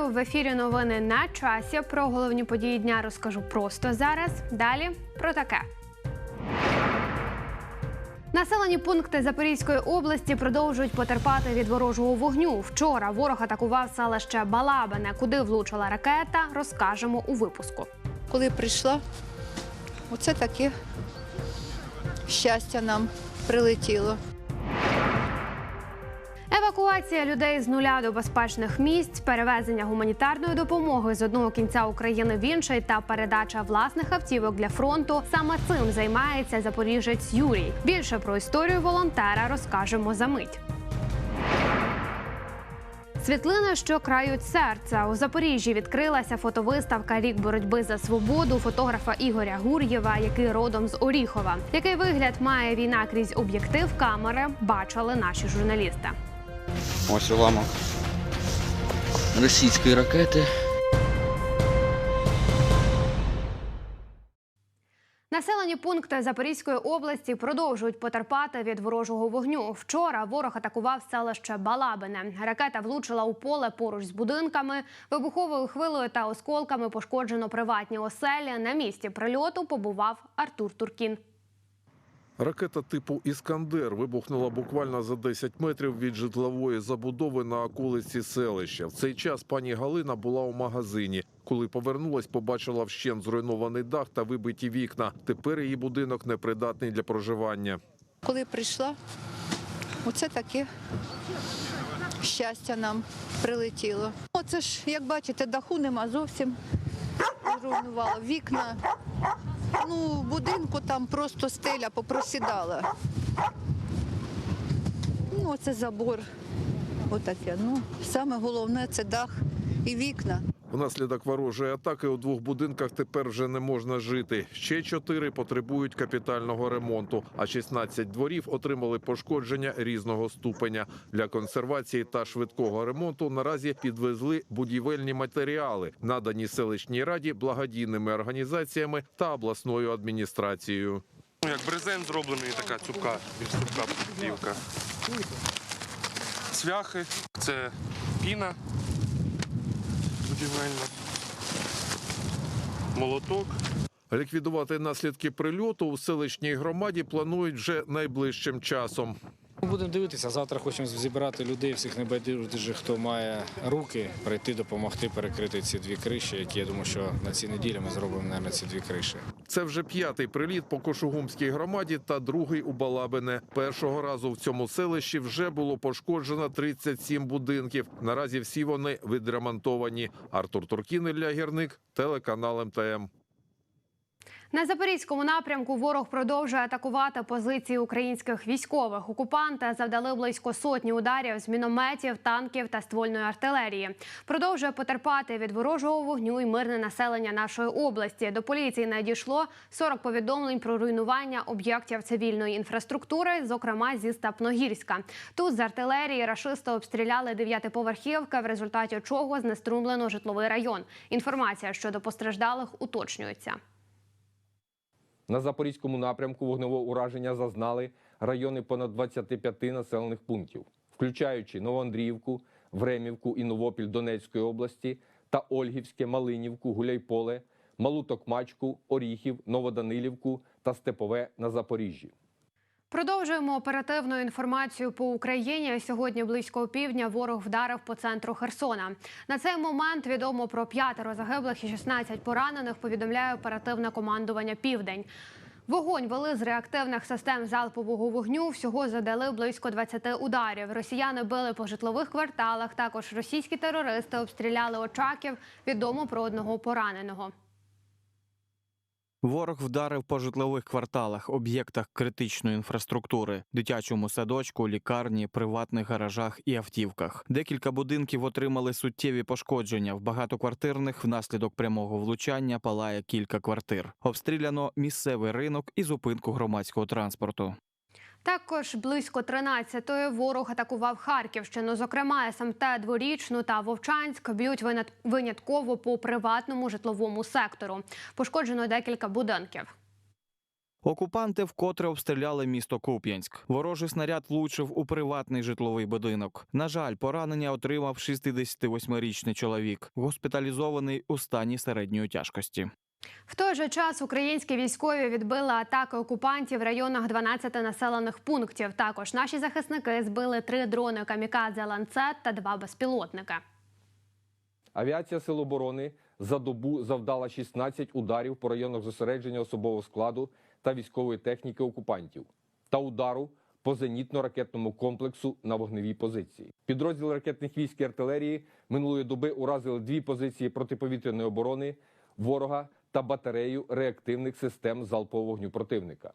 Вітаю в ефірі. Новини на часі. Про головні події дня розкажу просто зараз. Далі про таке. Населені пункти Запорізької області продовжують потерпати від ворожого вогню. Вчора ворог атакував селище Балабине. Куди влучила ракета, розкажемо у випуску. коли прийшла, оце таке щастя нам прилетіло. Евакуація людей з нуля до безпечних місць, перевезення гуманітарної допомоги з одного кінця України в інший та передача власних автівок для фронту. Саме цим займається запоріжець Юрій. Більше про історію волонтера розкажемо за мить. Світлини, що крають серця у Запоріжжі відкрилася фотовиставка Рік боротьби за свободу фотографа Ігоря Гур'єва, який родом з Оріхова. Який вигляд має війна крізь об'єктив камери, бачили наші журналісти. Ось уламок російської ракети. Населені пункти Запорізької області продовжують потерпати від ворожого вогню. Вчора ворог атакував селище Балабине. Ракета влучила у поле поруч з будинками. Вибуховою хвилею та осколками пошкоджено приватні оселі. На місці прильоту побував Артур Туркін. Ракета типу Іскандер вибухнула буквально за 10 метрів від житлової забудови на околиці селища. В цей час пані Галина була у магазині. Коли повернулась, побачила вщент зруйнований дах та вибиті вікна. Тепер її будинок непридатний для проживання. Коли прийшла, оце таке щастя нам прилетіло. Оце ж, як бачите, даху нема зовсім. Зруйнувало вікна. Ну, будинку там просто стеля попросідала. Ну, оце забор. Отаке. Ну, саме головне це дах і вікна. Внаслідок ворожої атаки у двох будинках тепер вже не можна жити. Ще чотири потребують капітального ремонту, а 16 дворів отримали пошкодження різного ступеня. Для консервації та швидкого ремонту наразі підвезли будівельні матеріали, надані селищній раді благодійними організаціями та обласною адміністрацією. Ну, як брезент зроблений, така цупка, більш цупка плівка. Цвяхи, це піна будівельна, молоток. Ліквідувати наслідки прильоту у селищній громаді планують вже найближчим часом. Будемо дивитися. Завтра хочемо зібрати людей, всіх небайдужих, хто має руки, прийти допомогти перекрити ці дві криші, які я думаю, що на цій неділі ми зробимо наверное, ці дві криші. Це вже п'ятий приліт по Кошугумській громаді та другий у Балабине. Першого разу в цьому селищі вже було пошкоджено 37 будинків. Наразі всі вони відремонтовані. Артур Туркін, Ілля Гірник, телеканал МТМ. На запорізькому напрямку ворог продовжує атакувати позиції українських військових. Окупанти завдали близько сотні ударів з мінометів, танків та ствольної артилерії. Продовжує потерпати від ворожого вогню і мирне населення нашої області. До поліції надійшло 40 повідомлень про руйнування об'єктів цивільної інфраструктури, зокрема зі Степногірська. Тут з артилерії рашисти обстріляли дев'ятиповерхівки, в результаті чого знеструмлено житловий район. Інформація щодо постраждалих уточнюється. На запорізькому напрямку вогневого ураження зазнали райони понад 25 населених пунктів, включаючи Новоандріївку, Времівку і Новопіль Донецької області та Ольгівське, Малинівку, Гуляйполе, Малу Токмачку, Оріхів, Новоданилівку та Степове на Запоріжжі. Продовжуємо оперативну інформацію по Україні. Сьогодні близько півдня ворог вдарив по центру Херсона. На цей момент відомо про п'ятеро загиблих і 16 поранених. Повідомляє оперативне командування Південь. Вогонь вели з реактивних систем залпового вогню. Всього задали близько 20 ударів. Росіяни били по житлових кварталах. Також російські терористи обстріляли очаків. Відомо про одного пораненого. Ворог вдарив по житлових кварталах, об'єктах критичної інфраструктури, дитячому садочку, лікарні, приватних гаражах і автівках. Декілька будинків отримали суттєві пошкодження. В багатоквартирних внаслідок прямого влучання палає кілька квартир. Обстріляно місцевий ринок і зупинку громадського транспорту. Також близько 13-ї ворог атакував Харківщину. Зокрема, СМТ Дворічну та Вовчанськ б'ють винят- винятково по приватному житловому сектору. Пошкоджено декілька будинків. Окупанти вкотре обстріляли місто Куп'янськ. Ворожий снаряд влучив у приватний житловий будинок. На жаль, поранення отримав 68-річний чоловік, госпіталізований у стані середньої тяжкості. В той же час українські військові відбили атаки окупантів в районах 12 населених пунктів. Також наші захисники збили три дрони камікадзе ланцет та два безпілотника. Авіація Сил оборони за добу завдала 16 ударів по районах зосередження особового складу та військової техніки окупантів та удару по зенітно-ракетному комплексу на вогневій позиції. Підрозділи ракетних військ і артилерії минулої доби уразили дві позиції протиповітряної оборони ворога та батарею реактивних систем залпового вогню противника.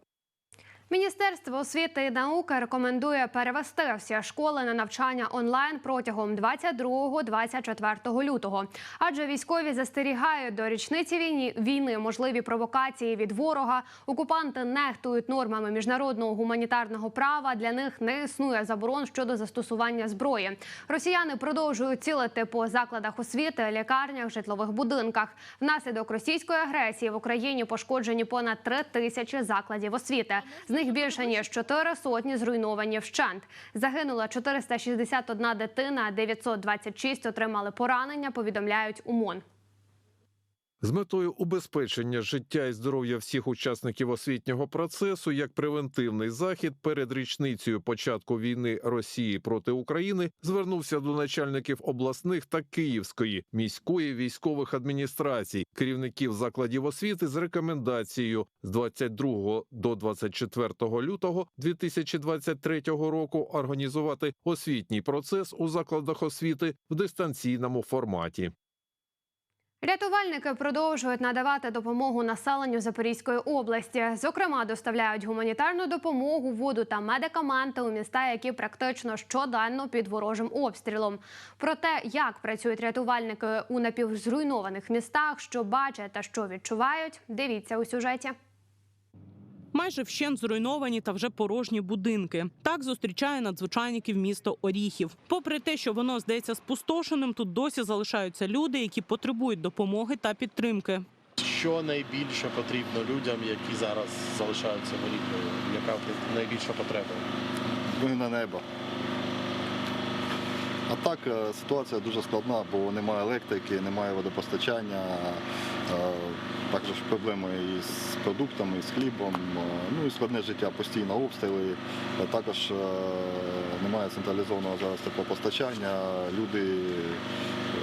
Міністерство освіти і науки рекомендує перевести всі школи на навчання онлайн протягом 22-24 лютого. Адже військові застерігають до річниці війні війни можливі провокації від ворога. Окупанти нехтують нормами міжнародного гуманітарного права. Для них не існує заборон щодо застосування зброї. Росіяни продовжують цілити по закладах освіти, лікарнях, житлових будинках. Внаслідок російської агресії в Україні пошкоджені понад три тисячі закладів освіти. Них більше ніж чотири сотні зруйновані вщент. Загинула 461 дитина, 926 отримали поранення. Повідомляють УМОН. З метою убезпечення життя і здоров'я всіх учасників освітнього процесу як превентивний захід перед річницею початку війни Росії проти України звернувся до начальників обласних та Київської міської військових адміністрацій, керівників закладів освіти з рекомендацією з 22 до 24 лютого 2023 року організувати освітній процес у закладах освіти в дистанційному форматі. Рятувальники продовжують надавати допомогу населенню Запорізької області. Зокрема, доставляють гуманітарну допомогу, воду та медикаменти у міста, які практично щоденно під ворожим обстрілом. Про те, як працюють рятувальники у напівзруйнованих містах, що бачать та що відчувають, дивіться у сюжеті. Майже вщент зруйновані та вже порожні будинки. Так зустрічає надзвичайників місто Оріхів. Попри те, що воно здається спустошеним, тут досі залишаються люди, які потребують допомоги та підтримки. Що найбільше потрібно людям, які зараз залишаються в Оріхові? Яка найбільша потреба? на небо. А так е, ситуація дуже складна, бо немає електрики, немає водопостачання, е, також проблеми із продуктами, з хлібом, е, ну і складне життя, постійно обстріли, також немає централізованого зараз теплопостачання, люди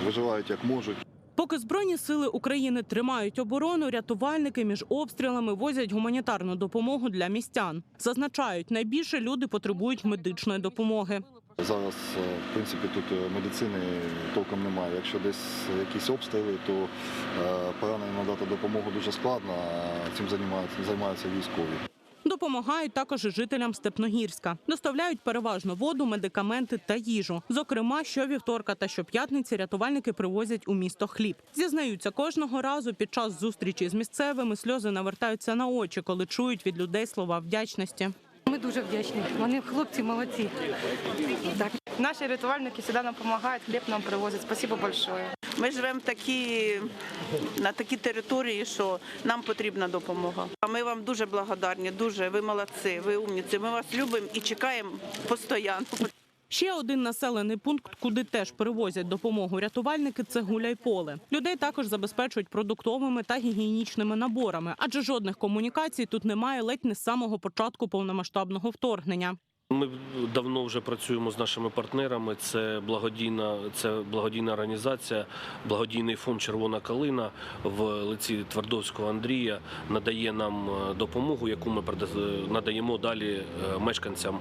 виживають як можуть. Поки збройні сили України тримають оборону, рятувальники між обстрілами возять гуманітарну допомогу для містян. Зазначають, найбільше люди потребують медичної допомоги. Зараз, е, в принципі, тут е, медицини толком немає. Якщо десь якісь обстріли, то е, пораненим надати допомогу дуже складно, а цим займаються, військові. Допомагають також жителям Степногірська. Доставляють переважно воду, медикаменти та їжу. Зокрема, щовівторка та щоп'ятниці рятувальники привозять у місто хліб. Зізнаються, кожного разу під час зустрічі з місцевими сльози навертаються на очі, коли чують від людей слова вдячності. Дуже вдячні. Вони хлопці молодці. Так. Наші рятувальники завжди нам допомагають, хліб нам привозять. Спасибо большое. Ми живемо такі, на такій території, що нам потрібна допомога. А ми вам дуже благодарні, дуже ви молодці, ви умніці. Ми вас любимо і чекаємо постійно. Ще один населений пункт, куди теж привозять допомогу рятувальники, це гуляйполе. Людей також забезпечують продуктовими та гігієнічними наборами, адже жодних комунікацій тут немає ледь не з самого початку повномасштабного вторгнення. Ми давно вже працюємо з нашими партнерами. Це благодійна, це благодійна організація, благодійний фонд Червона калина в лиці Твардовського Андрія надає нам е, допомогу, яку ми надаємо далі е, мешканцям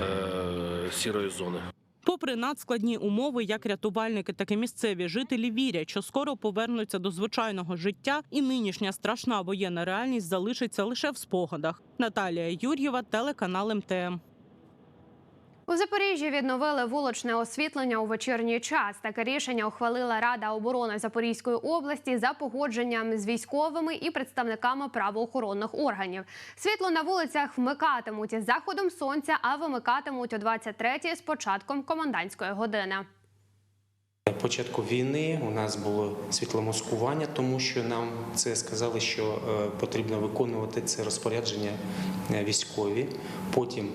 е, сірої зони. Попри надскладні умови, як рятувальники, так і місцеві жителі вірять, що скоро повернуться до звичайного життя, і нинішня страшна воєнна реальність залишиться лише в спогадах. Наталія Юр'єва, телеканал МТМ. У Запоріжжі відновили вуличне освітлення у вечірній час. Таке рішення ухвалила Рада оборони Запорізької області за погодженням з військовими і представниками правоохоронних органів. Світло на вулицях вмикатимуть із заходом сонця, а вимикатимуть о 23-й з початком комендантської години. Початку війни у нас було світломаскування, тому що нам це сказали, що е, потрібно виконувати це розпорядження е, військові. Потім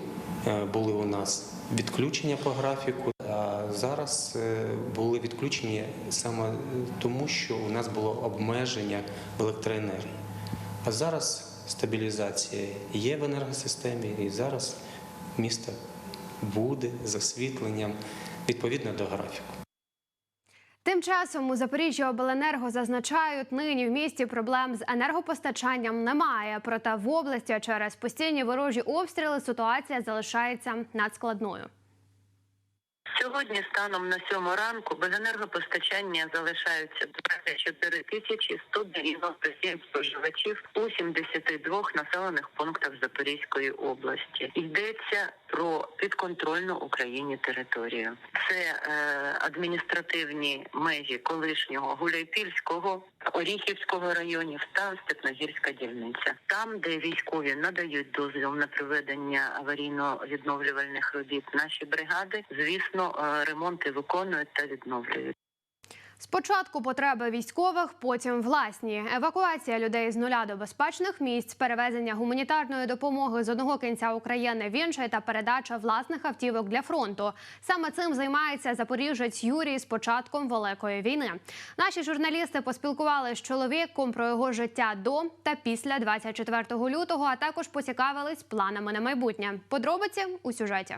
е, були у нас відключення по графіку. А зараз е, були відключені саме тому, що у нас було обмеження в електроенергії. А зараз стабілізація є в енергосистемі, і зараз місто буде з освітленням відповідно до графіку. Тим часом у Запоріжжя обленерго зазначають, нині в місті проблем з енергопостачанням немає. Проте в області через постійні ворожі обстріли ситуація залишається надскладною. Сьогодні станом на сьому ранку без енергопостачання залишаються 24 тисячі 197 споживачів у 72 населених пунктах Запорізької області. Йдеться про підконтрольну Україні територію. Це е, адміністративні межі колишнього Гуляйпільського, Оріхівського районів та Степногірська дільниця. Там, де військові надають дозвіл на проведення аварійно-відновлювальних робіт, наші бригади, звісно, е, ремонти виконують та відновлюють. Спочатку потреби військових, потім власні. Евакуація людей з нуля до безпечних місць, перевезення гуманітарної допомоги з одного кінця України в інший та передача власних автівок для фронту. Саме цим займається запоріжець Юрій з початком великої війни. Наші журналісти поспілкувалися з чоловіком про його життя до та після 24 лютого, а також поцікавились планами на майбутнє. Подробиці у сюжеті.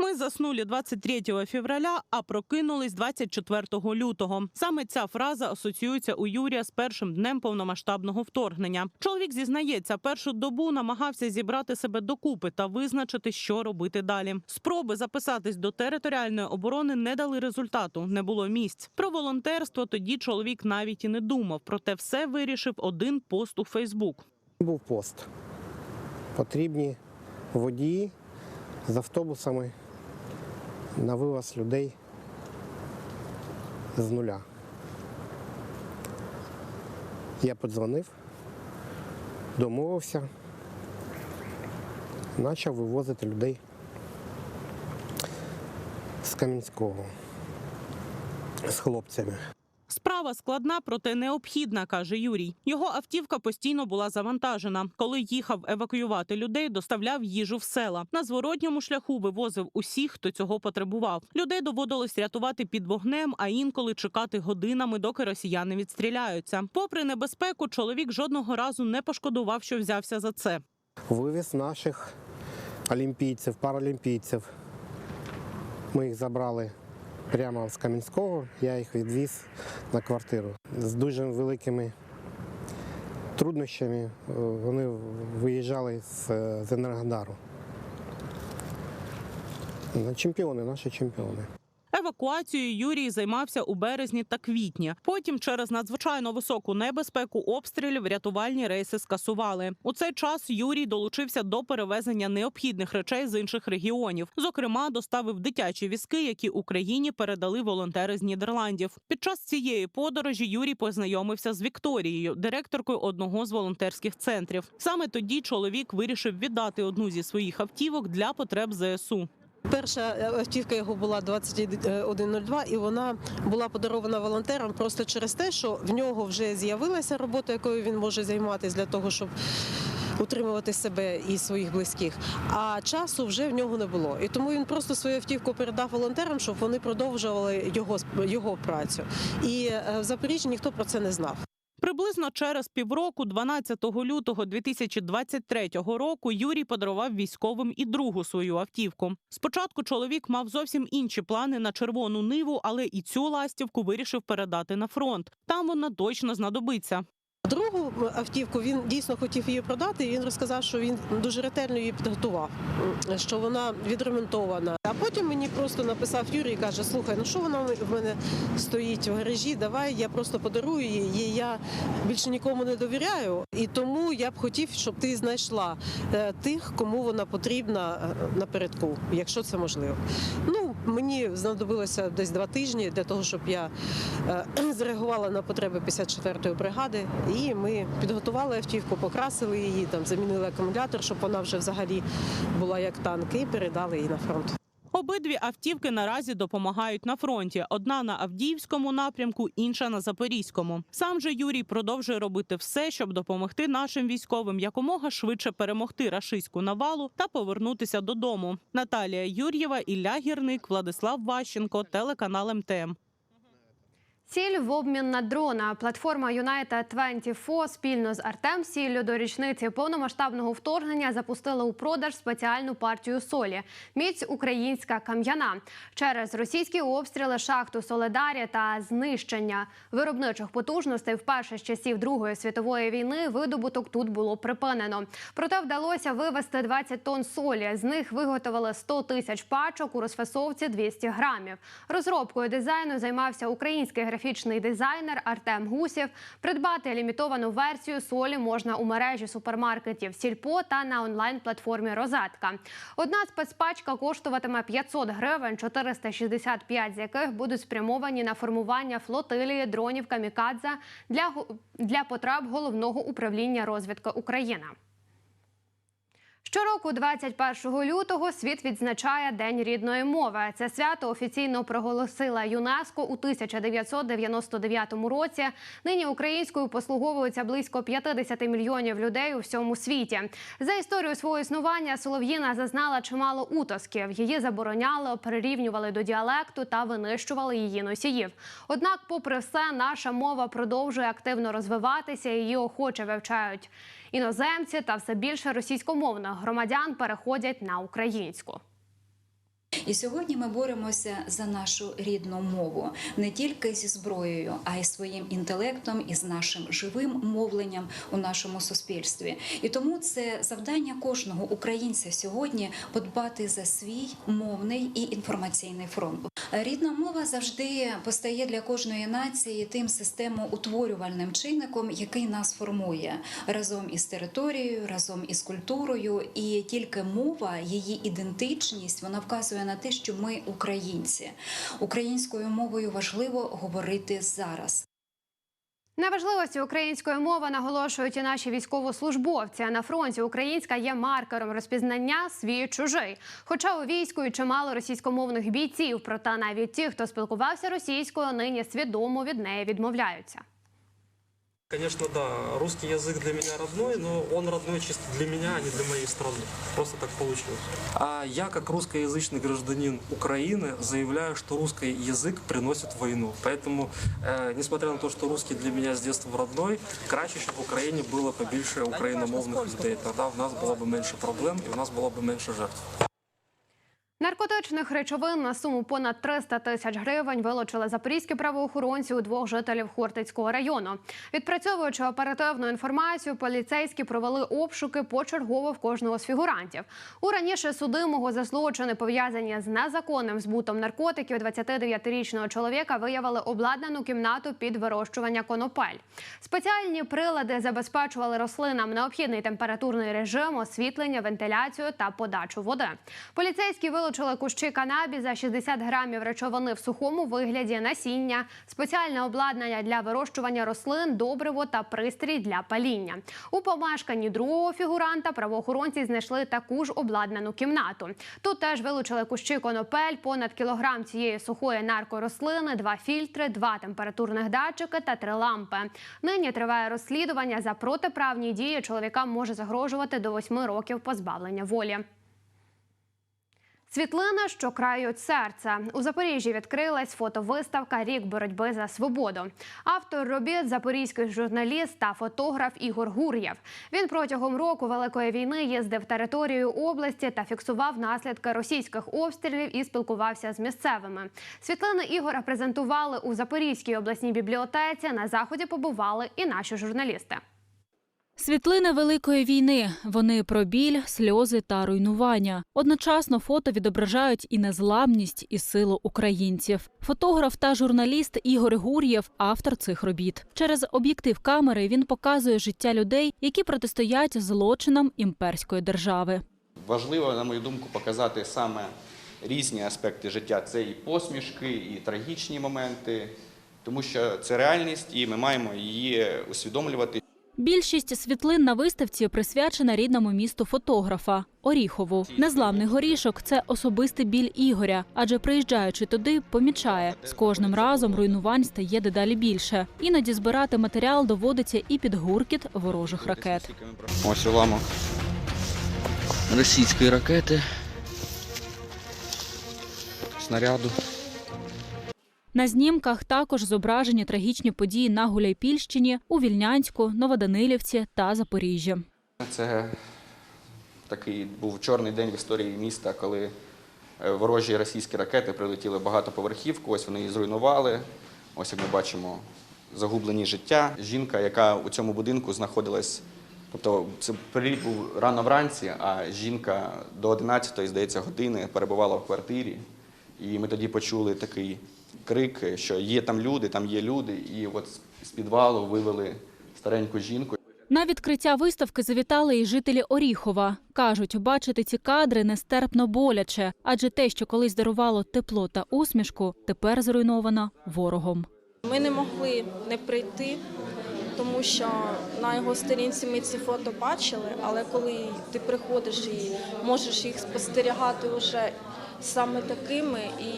Ми заснули 23 февраля, а прокинулись 24 лютого. Саме ця фраза асоціюється у Юрія з першим днем повномасштабного вторгнення. Чоловік зізнається, першу добу намагався зібрати себе докупи та визначити, що робити далі. Спроби записатись до територіальної оборони не дали результату, не було місць. Про волонтерство тоді чоловік навіть і не думав. Проте все вирішив один пост у Фейсбук. Був пост. Потрібні водії з автобусами на вивоз людей з нуля. Я подзвонив, домовився, почав вивозити людей з Кам'янського з хлопцями. Справа складна, проте необхідна, каже Юрій. Його автівка постійно була завантажена. Коли їхав евакуювати людей, доставляв їжу в села. На зворотньому шляху вивозив усіх, хто цього потребував. Людей доводилось рятувати під вогнем, а інколи чекати годинами, доки росіяни відстріляються. Попри небезпеку, чоловік жодного разу не пошкодував, що взявся за це. Вивіз наших олімпійців, паралімпійців. Ми їх забрали прямо з Кам'янського, я їх відвіз на квартиру. З дуже великими труднощами е, вони виїжджали з, з Енергодару. Ну, Чемпіони, наші чемпіони. Евакуацією Юрій займався у березні та квітні. Потім, через надзвичайно високу небезпеку обстрілів, рятувальні рейси скасували. У цей час Юрій долучився до перевезення необхідних речей з інших регіонів. Зокрема, доставив дитячі візки, які Україні передали волонтери з Нідерландів. Під час цієї подорожі Юрій познайомився з Вікторією, директоркою одного з волонтерських центрів. Саме тоді чоловік вирішив віддати одну зі своїх автівок для потреб ЗСУ. Перша автівка його була 2102, і вона була подарована волонтерам просто через те, що в нього вже з'явилася робота, якою він може займатися для того, щоб утримувати себе і своїх близьких. А часу вже в нього не було. І тому він просто свою автівку передав волонтерам, щоб вони продовжували його його працю. І е, в Запоріжжі ніхто про це не знав. Приблизно через півроку, 12 лютого 2023 року, Юрій подарував військовим і другу свою автівку. Спочатку чоловік мав зовсім інші плани на червону ниву, але і цю ластівку вирішив передати на фронт. Там вона точно знадобиться. Другу автівку він дійсно хотів її продати. і Він розказав, що він дуже ретельно її підготував, що вона відремонтована. А потім мені просто написав Юрій і каже: Слухай, ну що вона в мене стоїть в гаражі? Давай я просто подарую її. Я більше нікому не довіряю, і тому я б хотів, щоб ти знайшла е, тих, кому вона потрібна е, напередку, якщо це можливо. Ну мені знадобилося десь два тижні для того, щоб я е, зреагувала на потреби 54-ї бригади. І ми підготували автівку, покрасили її, там замінили акумулятор, щоб вона вже взагалі була як танк, і передали її на фронт. Обидві автівки наразі допомагають на фронті: одна на Авдіївському напрямку, інша на Запорізькому. Сам же Юрій продовжує робити все, щоб допомогти нашим військовим якомога швидше перемогти рашистську навалу та повернутися додому. Наталія Юр'єва, Ілля Гірник, Владислав Ващенко, телеканал МТМ. Ціль в обмін на дрона. Платформа United 24 спільно з Артем Сіллю до річниці повномасштабного вторгнення запустила у продаж спеціальну партію солі. Міць українська кам'яна. Через російські обстріли шахту Соледарі та знищення виробничих потужностей вперше з часів Другої світової війни видобуток тут було припинено. Проте вдалося вивезти 20 тонн солі. З них виготовили 100 тисяч пачок у розфасовці 200 грамів. Розробкою дизайну займався український графічний дизайнер Артем Гусєв. Придбати лімітовану версію солі можна у мережі супермаркетів Сільпо та на онлайн-платформі Розетка. Одна спецпачка коштуватиме 500 гривень, 465 з яких будуть спрямовані на формування флотилії дронів камікадзе для, для потреб головного управління розвідки України. Щороку, 21 лютого, світ відзначає День рідної мови. Це свято офіційно проголосила ЮНЕСКО у 1999 році. Нині українською послуговуються близько 50 мільйонів людей у всьому світі. За історію свого існування Солов'їна зазнала чимало утисків. Її забороняли, прирівнювали до діалекту та винищували її носіїв. Однак, попри все, наша мова продовжує активно розвиватися. Її охоче вивчають іноземці та все більше російськомовних громадян переходять на українську. І сьогодні ми боремося за нашу рідну мову не тільки зі зброєю, а й своїм інтелектом і з нашим живим мовленням у нашому суспільстві. І тому це завдання кожного українця сьогодні подбати за свій мовний і інформаційний фронт. Рідна мова завжди постає для кожної нації тим системоутворювальним чинником, який нас формує разом із територією, разом із культурою. І тільки мова, її ідентичність, вона вказує на те, що ми українці. Українською мовою важливо говорити зараз. На важливості української мови наголошують і наші військовослужбовці. На фронті українська є маркером розпізнання свій чужий. Хоча у війську і чимало російськомовних бійців, проте навіть ті, хто спілкувався російською, нині свідомо від неї відмовляються. Конечно, да. Русский язык для меня родной, но он родной чисто для меня, а не для моей страны. Просто так получилось. А я, как русскоязычный гражданин Украины, заявляю, что русский язык приносит войну. Поэтому, э, несмотря на то, что русский для меня с детства родной, краще, щоб в Україні було побільше україномовних людей. Тоді в нас було б менше проблем і в нас було б менше жертв. Наркотичних речовин на суму понад 300 тисяч гривень вилучили запорізькі правоохоронці у двох жителів Хортицького району. Відпрацьовуючи оперативну інформацію, поліцейські провели обшуки почергово в кожного з фігурантів. У раніше судимого за злочини пов'язані з незаконним збутом наркотиків 29-річного чоловіка виявили обладнану кімнату під вирощування конопель. Спеціальні прилади забезпечували рослинам необхідний температурний режим, освітлення, вентиляцію та подачу води. Поліцейські вилучили кущі канабіза, 60 грамів речовини в сухому вигляді, насіння, спеціальне обладнання для вирощування рослин, добриво та пристрій для паління. У помешканні другого фігуранта правоохоронці знайшли таку ж обладнану кімнату. Тут теж вилучили кущі конопель, понад кілограм цієї сухої наркорослини, два фільтри, два температурних датчики та три лампи. Нині триває розслідування за протиправні дії. Чоловікам може загрожувати до восьми років позбавлення волі. Світлина, що крають серце у Запоріжжі відкрилась фотовиставка Рік боротьби за свободу. Автор робіт запорізький журналіст та фотограф Ігор Гур'єв. Він протягом року Великої війни їздив територією області та фіксував наслідки російських обстрілів і спілкувався з місцевими. Світлини Ігора презентували у Запорізькій обласній бібліотеці. На заході побували і наші журналісти. Світлини великої війни. Вони про біль, сльози та руйнування. Одночасно фото відображають і незламність, і силу українців. Фотограф та журналіст Ігор Гур'єв автор цих робіт. Через об'єктив камери він показує життя людей, які протистоять злочинам імперської держави. Важливо, на мою думку, показати саме різні аспекти життя. Це і посмішки, і трагічні моменти, тому що це реальність, і ми маємо її усвідомлювати. Більшість світлин на виставці присвячена рідному місту фотографа Оріхову. Незламний горішок це особистий біль Ігоря, адже приїжджаючи туди, помічає з кожним разом руйнувань стає дедалі більше. Іноді збирати матеріал доводиться і під гуркіт ворожих ракет. Ось уламок російської ракети, снаряду. На знімках також зображені трагічні події на Гуляйпільщині, у Вільнянську, Новоданилівці та Запоріжжі. Це такий був чорний день в історії міста, коли е, ворожі російські ракети прилетіли багатоповерхівку. Ось вони її зруйнували. Ось як ми бачимо, загублені життя. Жінка, яка у цьому будинку знаходилась, тобто це приліт був рано вранці, а жінка до 11-ї, здається, години перебувала в квартирі. І ми тоді почули такий крик, що є там люди, там є люди. І от з підвалу вивели стареньку жінку. На відкриття виставки завітали і жителі Оріхова. Кажуть, бачити ці кадри нестерпно боляче, адже те, що колись дарувало тепло та усмішку, тепер зруйновано ворогом. Ми не могли не прийти, тому що на його сторінці ми ці фото бачили, але коли ти приходиш і можеш їх спостерігати вже саме такими і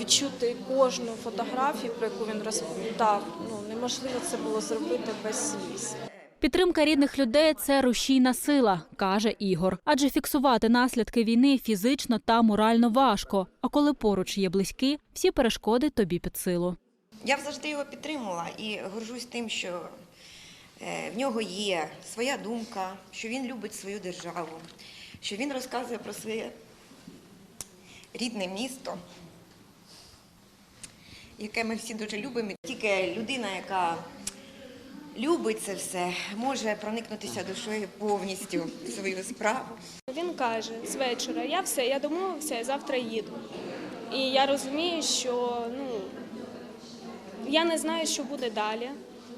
відчути кожну фотографію, про яку він розповідав, ну неможливо це було зробити без сліз. Підтримка рідних людей це рушійна сила, каже Ігор. Адже фіксувати наслідки війни фізично та морально важко. А коли поруч є близькі, всі перешкоди тобі під силу. Я завжди його підтримувала і горжусь тим, що е, в нього є своя думка, що він любить свою державу, що він розказує про своє рідне місто, яке ми всі дуже любимо. Тільки людина, яка любить це все, може проникнутися душою повністю в свою справу. Він каже з вечора, я все, я домовився, я завтра їду. І я розумію, що ну, я не знаю, що буде далі.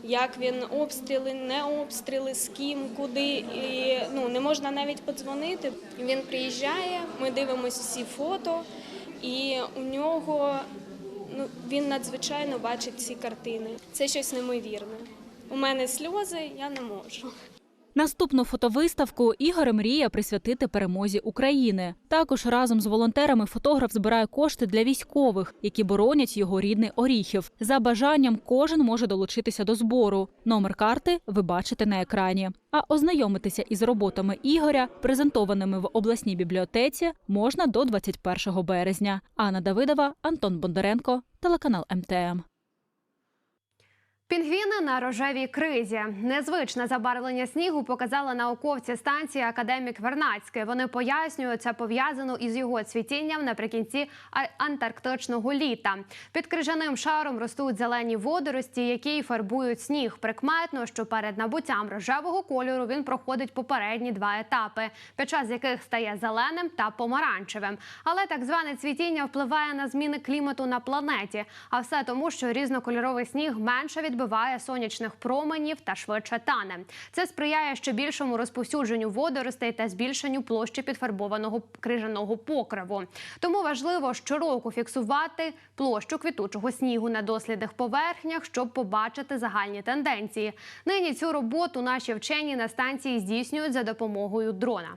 Як він обстріли, не обстріли, з ким, куди. І ну, не можна навіть подзвонити. Він приїжджає, ми дивимося всі фото, і у нього ну, він надзвичайно бачить ці картини. Це щось неймовірне. У мене сльози, я не можу. Наступну фотовиставку Ігор мріє присвятити перемозі України. Також разом з волонтерами фотограф збирає кошти для військових, які боронять його рідний Оріхів. За бажанням кожен може долучитися до збору. Номер карти ви бачите на екрані. А ознайомитися із роботами Ігоря, презентованими в обласній бібліотеці, можна до 21 березня. Анна Давидова, Антон Бондаренко, телеканал МТМ. Пінгвіни на рожевій кризі. Незвичне забарвлення снігу показали науковці станції Академік Вернацький. Вони пояснюють, це пов'язано із його цвітінням наприкінці антарктичного літа. Під крижаним шаром ростуть зелені водорості, які фарбують сніг. Прикметно, що перед набуттям рожевого кольору він проходить попередні два етапи, під час яких стає зеленим та помаранчевим. Але так зване цвітіння впливає на зміни клімату на планеті. А все тому, що різнокольоровий сніг менше відбиває сонячних променів та швидше тане. Це сприяє ще більшому розповсюдженню водоростей та збільшенню площі підфарбованого крижаного покриву. Тому важливо щороку фіксувати площу квітучого снігу на дослідних поверхнях, щоб побачити загальні тенденції. Нині цю роботу наші вчені на станції здійснюють за допомогою дрона.